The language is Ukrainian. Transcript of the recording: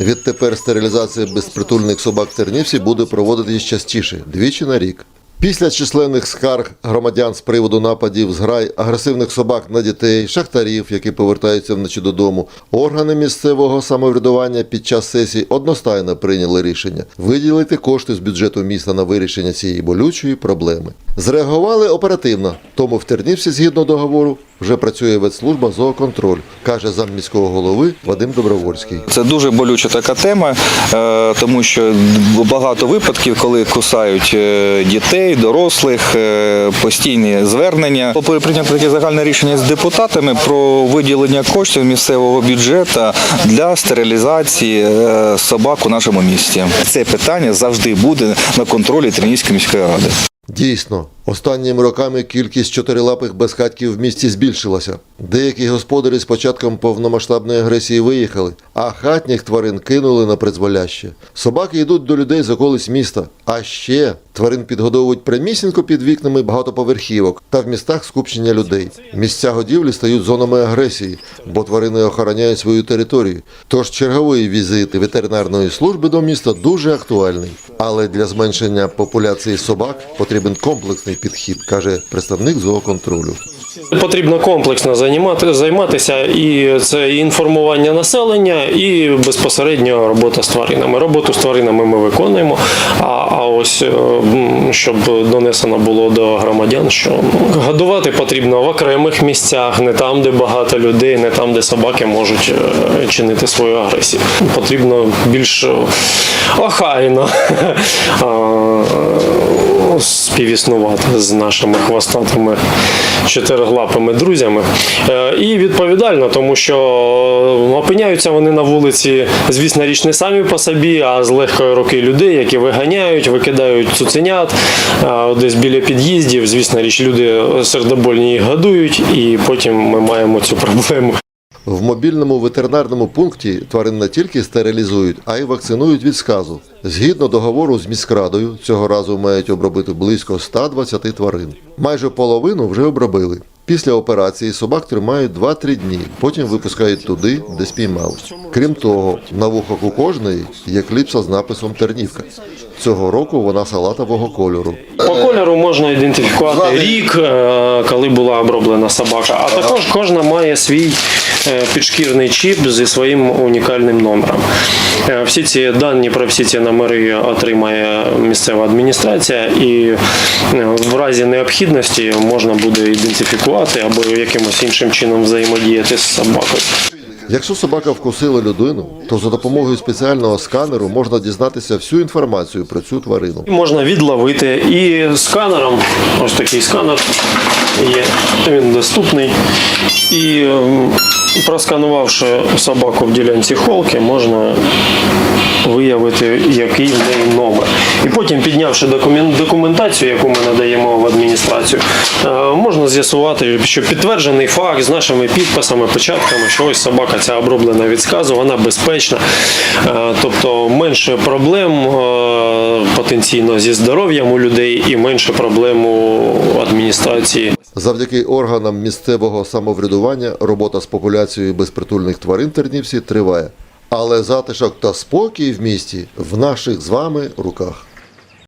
Відтепер стерилізація безпритульних собак в Тернівці буде проводитись частіше двічі на рік. Після численних скарг громадян з приводу нападів зграй агресивних собак на дітей, шахтарів, які повертаються вночі додому, органи місцевого самоврядування під час сесії одностайно прийняли рішення виділити кошти з бюджету міста на вирішення цієї болючої проблеми. Зреагували оперативно, тому в Тернівці, згідно договору, вже працює ветслужба зооконтроль, каже замміського голови Вадим Добровольський. Це дуже болюча така тема, е, тому що багато випадків, коли кусають е, дітей, дорослих, е, постійні звернення. Попри прийняти таке загальне рішення з депутатами про виділення коштів місцевого бюджету для стерилізації собак у нашому місті. Це питання завжди буде на контролі Тернівської міської ради. Дійсно, останніми роками кількість чотирилапих безхатьків в місті збільшилася. Деякі господарі з початком повномасштабної агресії виїхали, а хатніх тварин кинули на призволяще. Собаки йдуть до людей з околиць міста. А ще тварин підгодовують прямісінько під вікнами багатоповерхівок та в містах скупчення людей. Місця годівлі стають зонами агресії, бо тварини охороняють свою територію. Тож черговий візит ветеринарної служби до міста дуже актуальний. Але для зменшення популяції собак потрібен комплексний підхід, каже представник зооконтролю. Потрібно комплексно займати, займатися, і це і інформування населення, і безпосередньо робота з тваринами. Роботу з тваринами ми виконуємо. А, а ось е, щоб донесено було до громадян, що годувати потрібно в окремих місцях, не там, де багато людей, не там, де собаки можуть е, чинити свою агресію. Потрібно більш охайно. співіснувати з нашими хвостатими чотириглапими друзями. Е, І відповідально, тому що опиняються вони на вулиці, звісно, річ не самі по собі, а з легкої руки людей, які виганяють, викидають цуценят е, десь біля під'їздів. Звісно, річ люди сердобольні їх годують, і потім ми маємо цю проблему. В мобільному ветеринарному пункті тварин не тільки стерилізують, а й вакцинують від сказу. Згідно договору з міськрадою, цього разу мають обробити близько 120 тварин. Майже половину вже обробили. Після операції собак тримають 2-3 дні, потім випускають туди, де спіймали. Крім того, на вухах у кожної є кліпса з написом Тернівка. Цього року вона салатового кольору. По кольору можна ідентифікувати рік, е, коли була оброблена собака, а також кожна має свій підшкірний чіп зі своїм унікальним номером. Е, Всі ці дані про всі ці номери отримає місцева адміністрація, і е, в разі необхідності можна буде ідентифікувати або якимось іншим чином взаємодіяти з собакою. Якщо собака вкусила людину, то за допомогою спеціального сканеру можна дізнатися всю інформацію про цю тварину. Можна відловити і сканером, ось такий сканер є, він доступний. І ем, просканувавши собаку в ділянці холки, можна виявити, який в неї номер. І потім, піднявши документацію, яку ми надаємо в адміністрацію, е, можна з'ясувати, що підтверджений факт з нашими підписами, початками, що ось собака ця оброблена від сказу, вона безпечна. Е, Тобто менше проблем е, потенційно зі здоров'ям у людей і менше проблем у адміністрації. Завдяки органам місцевого самоврядування робота з популяцією безпритульних тварин Тернівці триває. Але затишок та спокій в місті в наших з вами руках.